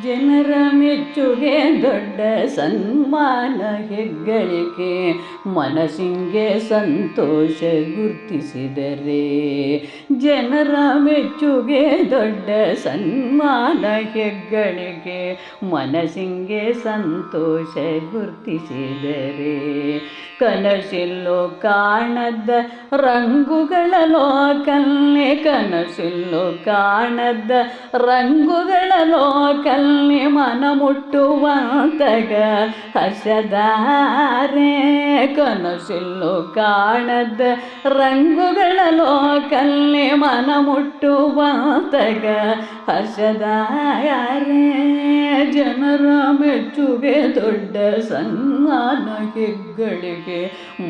ಜನರ ಮೆಚ್ಚುಗೆ ದೊಡ್ಡ ಸನ್ಮಾನ ಹೆಗ್ಗಳಿಕೆ. ಮನಸ್ಸಿಂಗೆ ಸಂತೋಷ ಗುರುತಿಸಿದರೆ ಜನರ ಮೆಚ್ಚುಗೆ ದೊಡ್ಡ ಸನ್ಮಾನ ಹೆಗ್ಗಳಿಕೆ. ಮನಸ್ಸಿಂಗೆ ಸಂತೋಷ ಗುರುತಿಸಿದರೆ ಕನಸಿಲ್ಲೋ ಕಾಣದ ರಂಗುಗಳ ಲೋಕಲ್ಲೇ. ಕನಸಿಲ್ಲೋ ಕಾಣದ ರಂಗುಗಳ ಲೋಕಲ್ಲೆ ಮನ ಮುಟ್ಟುವಂತಗ ಹಸದಾರೆ ಕನಸಿಲ್ಲು ಕಾಣದ ರಂಗುಗಳ ಲೋಕಲ್ಲಿ ಮನ ಮುಟ್ಟುವಂತಗ ಹಸದಾರೆ ಜನರ ಮೆಚ್ಚುಗೆ ದೊಡ್ಡ ಸನ್ಮಾನ ಹೆಗ್ಗಳಿಗೆ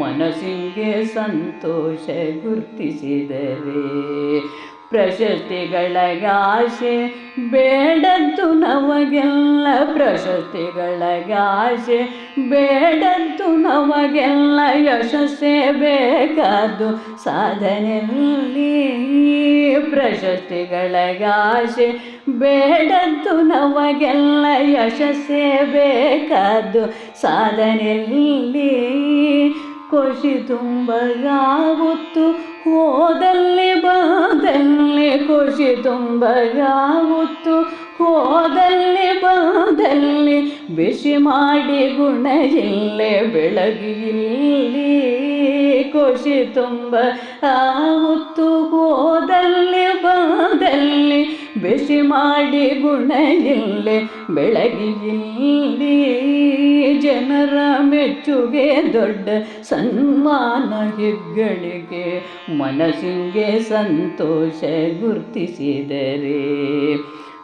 ಮನಸ್ಸಿಗೆ ಸಂತೋಷ ಗುರ್ತಿಸಿದರೆ. ಪ್ರಶಸ್ತಿಗಳಗಾಸೆ ಬೇಡದ್ದು ನಮಗೆಲ್ಲ ಪ್ರಶಸ್ತಿಗಳಗಾಶೆ ಬೇಡದ್ದು ನಮಗೆಲ್ಲ ಯಶಸ್ಸೇ ಬೇಕಾದು ಸಾಧನೆಯಲ್ಲಿ ಪ್ರಶಸ್ತಿಗಳಗಾಶೆ ಬೇಡದ್ದು ನಮಗೆಲ್ಲ ಯಶಸ್ಸೇ ಬೇಕಾದು ಸಾಧನೆಯಲ್ಲಿ ಖುಷಿ ತುಂಬ ಯಾವತ್ತು ಹೋದಲ್ಲಿ ಖುಷಿ ತುಂಬ ಯಾವತ್ತು ಹೋದಲ್ಲಿ ಬಂದಲ್ಲಿ ಬಿಸಿ ಮಾಡಿ ಗುಣ ಇಲ್ಲೇ ಬೆಳಗಿಲ್ಲಿ ಖುಷಿ ತುಂಬ ಆವತ್ತು ಹೋದಲ್ಲಿ ಬಂದಲ್ಲಿ ಬಿಸಿ ಮಾಡಿ ಗುಣ ಇಲ್ಲೇ ಬೆಳಗಿಲ್ಲಿ ಜನರ ಮೆಚ್ಚುಗೆ ದೊಡ್ಡ ಸನ್ಮಾನ ಹೆಗ್ಗಳಿಗೆ ಮನಸ್ಸಿಗೆ ಸಂತೋಷ ಗುರ್ತಿಸಿದರೆ,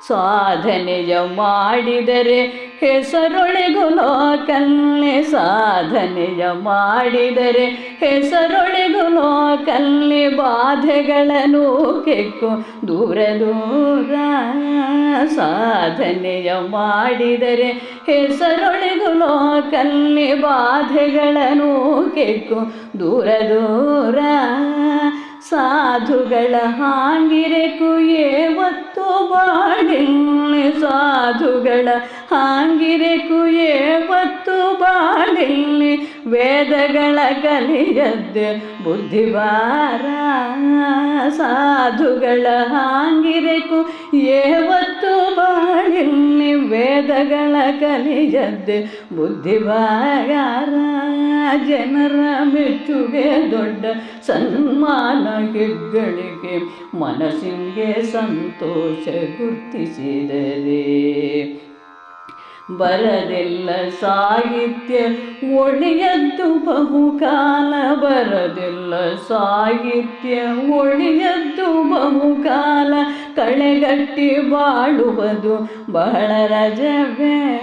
ಸಾಧನೆಯ ಮಾಡಿದರೆ ಹೆಸರೊಳಗು ಲೋಕಲ್ಲೆ ಸಾಧನೆಯ ಮಾಡಿದರೆ ಹೆಸರೊಳಗು ಲೋಕಲ್ಲಿ ಬಾಧೆಗಳನ್ನು ಕೆಕ್ಕು. ದೂರ ದೂರ ಸಾಧನೆಯ ಮಾಡಿದರೆ ಹೆಸರೊಳಗು ಲೋಕಲ್ಲಿ ಬಾಧೆಗಳನ್ನು ಕೆಕ್ಕು. ದೂರ ದೂರ ಸಾಧುಗಳ ಹಾಂಗಿರೆಕು ಏವತ್ತು ಬಾಡಿಲ್ಲ ಸಾಧುಗಳ ಹಾಂಗಿರೆ ಏವತ್ತು ವೇದಗಳ ಕಲಿಯದ್ದು ಬುದ್ಧಿವಾರ. ಸಾಧುಗಳ ಹಾಂಗಿರಕು ಏವತ್ತು ಬಾಳಿಲ್ಲಿ ವೇದಗಳ ಕಲಿಯದ್ದು ಬುದ್ಧಿವಾರ. ಜನರ ಮೆಚ್ಚುಗೆ ದೊಡ್ಡ ಸನ್ಮಾನ ಹೆಗ್ಗಳಿಗೆ ಮನಸ್ಸಿಗೆ ಸಂತೋಷ ಗುರ್ತಿಸಿದರೆ. ಬರದೆಲ್ಲ ಸಾಹಿತ್ಯ ಒಳಿಯದ್ದು ಬಹುಕಾಲ, ಬರದೆಲ್ಲ ಸಾಹಿತ್ಯ ಒಳಿಯದ್ದು ಬಹುಕಾಲ, ಕಳೆಗಟ್ಟಿ ಬಾಳುವುದು ಬಹಳ ರಜವೇ.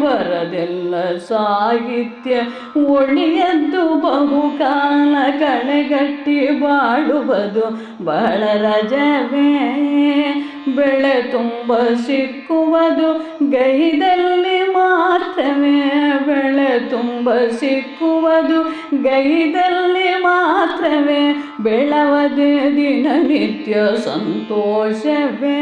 ಬರದೆಲ್ಲ ಸಾಹಿತ್ಯ ಒಳಿಯದ್ದು ಬಹುಕಾಲ, ಕಳೆಗಟ್ಟಿ ಬಾಳುವುದು ಬಹಳ ರಜವೇ. ಬೆಳೆ ತುಂಬ ಸಿಕ್ಕುವುದು ಗೈದಲ್ಲಿ ಮಾತ್ರವೇ ತುಂಬ ಸಿಕ್ಕುವುದು, ಗೈದಲ್ಲಿ ಮಾತ್ರವೇ ಬೆಳವದೆ ದಿನನಿತ್ಯ ಸಂತೋಷವೇ.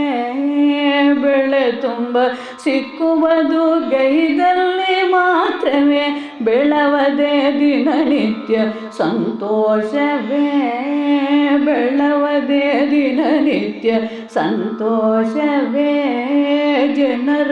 ಬೆಳೆ ತುಂಬ ಸಿಕ್ಕುವುದು, ಗೈದಲ್ಲಿ ಮಾತ್ರವೇ ಬೆಳವದೆ ದಿನನಿತ್ಯ ಸಂತೋಷವೇ. ಬೆಳವದೆ ದಿನನಿತ್ಯ ಸಂತೋಷವೇ. ಜನರ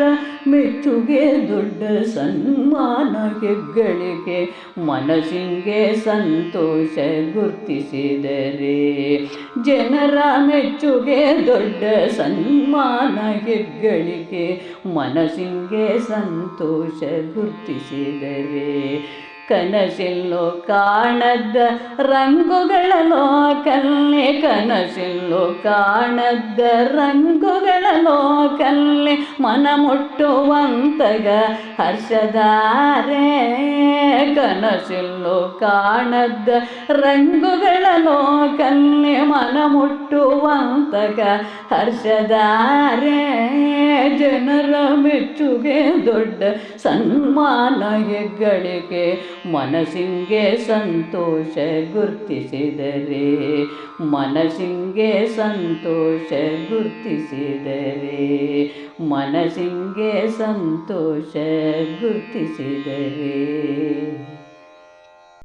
ಮೆಚ್ಚುಗೆ, ದೊಡ್ಡ ಸನ್ಮಾನ ಹೆಗ್ಗಳಿಕೆ. ಮನಸ್ಸಿಗೆ ಸಂತೋಷ ಗುರ್ತಿಸಿದರೆ ಜನರ ಮೆಚ್ಚುಗೆ, ದೊಡ್ಡ ಸನ್ಮಾನ ಹೆಗ್ಗಳಿಕೆ. ಮನಸ್ಸಿಗೆ ಸಂತೋಷ ಗುರ್ತಿಸಿದರೆ ಕನಸಿಲ್ಲೋ ಕಾಣದ ರಂಗುಗಳ ಲೋಕಲ್ಲೆ ಕನಸಿಲ್ಲೋ ಕಾಣದ ರಂಗುಗಳ ಲೋಕಲ್ಲೆ ಮನ ಮುಟ್ಟುವಂತಗ ಹರ್ಷದಾರೆ. ಕನಸಿಲ್ಲೋ ಕಾಣದ ರಂಗುಗಳ ಲೋಕಲ್ಲೆ ಮನ ಮುಟ್ಟುವಂತಗ ಹರ್ಷದಾರೆ. ಜನರ ಮೆಚ್ಚುಗೆ ದೊಡ್ಡ ಸನ್ಮಾನ ಹೆಗ್ಗಳಿಕೆ ಮನಸ್ಸಿಂಗೆ ಸಂತೋಷ ಗುರ್ತಿಸಿದರೆ ಮನಸ್ಸಿಂಗೆ ಸಂತೋಷ ಗುರ್ತಿಸಿದರೆ ಮನಸ್ಸಿಂಗೆ ಸಂತೋಷ ಗುರ್ತಿಸಿದರೆ.